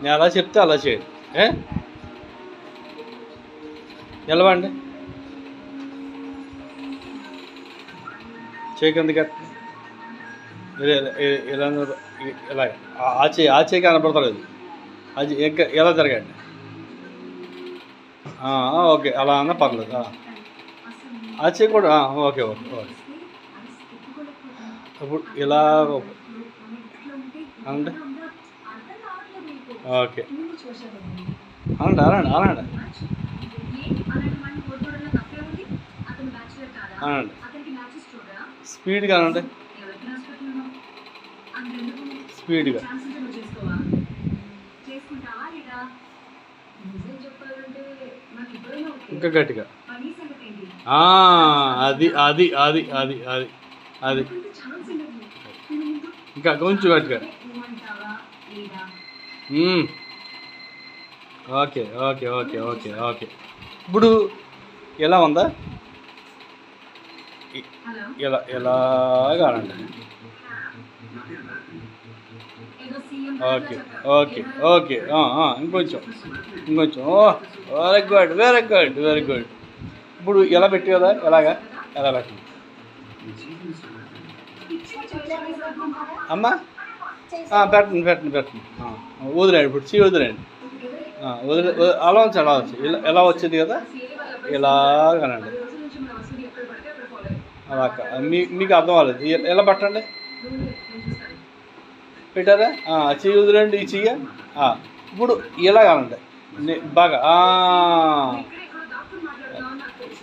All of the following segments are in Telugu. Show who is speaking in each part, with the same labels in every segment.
Speaker 1: నేను అలా చెప్తే అలా చేయండి ఏ నిలవండి చేయి కిందకి ఎత్తండి. మీరు ఇలా- ఇలా- ఇలా నిలబ- ఇలా ఆ- ఆ చేయి ఆ చేయి కనపడతలేదు అది ఎలా జరగండి ఓకే అలా అన్నా పర్లేదు ఆ. ఆ చేయి కూడా ఓకే ఓకే ఓకే ఇప్పుడు ఇలా అనండి ఓకే. అనండి అనండి అనండి అనండి స్పీడ్గా అనండి స్పీడ్గా. ఇంకా గట్టిగా. అది అది అది అది అది అది. ఇంకా కొంచెం గట్టిగా. మ్మ్. Okay okay okay okay okay ఇప్పుడు ఎలా ఉందా ఇ- ఇలా ఎలాగా అనండి ఓకే ఓకే ఓకే ఆ, ఆ, ఇంకొంచెం ఇంకొంచెం ఓ very good very good very good ఇప్పుడు ఎలా పెట్టి కదా ఎలాగా ఎలా పెట్టండి అమ్మా ఆ, పెట్టండి పెట్టండి పెట్టండి. వదిలేండి ఇప్పుడు చీ వదిలేండి వదిలే అలా వచ్చి అలా వచ్చి ఇలా ఎలా వచ్చింది కదా? ఇలాగనండి అలా మీ మీకు అర్థం అవ్వలేదు. ఎలా పట్టండి? పెట్టారా? ఆ, చెయ్యి వదిలేండి ఈ చెయ్య ఇప్పుడు ఇలా కానండి బాగా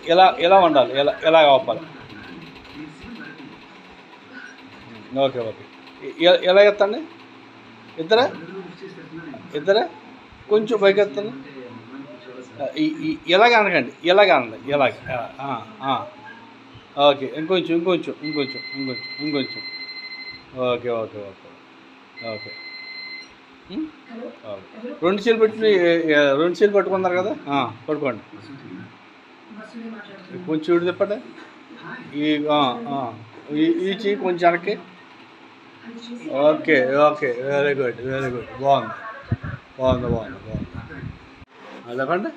Speaker 1: ఎలా ఎలా ఉండాలి? ఎలా ఎలా కావాలి ఓకే ఓకే. ఎలా ఎత్తండి? ఇద్దరా? ఇద్దరా? కొంచెం పైకి ఎత్తండి. ఎలాగ అనకండి. ఎలాగ అనండి ఎలాగ ఓకే ఇంకొంచెం ఇంకొంచెం ఇంకొంచెం ఇంకొంచెం ఇంకొంచెం. Okay okay okay. Okay. Okay. రెండు చీలు పెట్టి రెండు చీలు పట్టుకున్నారు కదా? పట్టుకోండి. కొంచెం ఇటు తిప్పండి. ఈ ఈ- చీ కొంచెం వెనక్కి. Okay okay very good very good బాగుంది బాగుంది బాగుంది బాగుంది చెప్పండి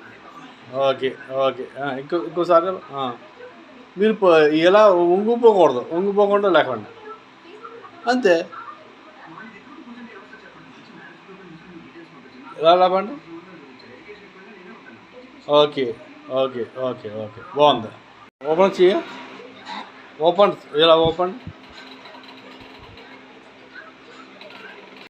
Speaker 1: ఓకే ఓకే ఇంకో ఇంకోసారి మీరు పో- ఇలా ఉంగిపోకూడదు ఉంగిపోకుండా లేకండి. అంతే. ఎలా లేపండి? ఓకే ఓకే ఓకే ఓకే బాగుంది ఓపెన్ చేయ. ఓపెన్ ఇలా ఓపెన్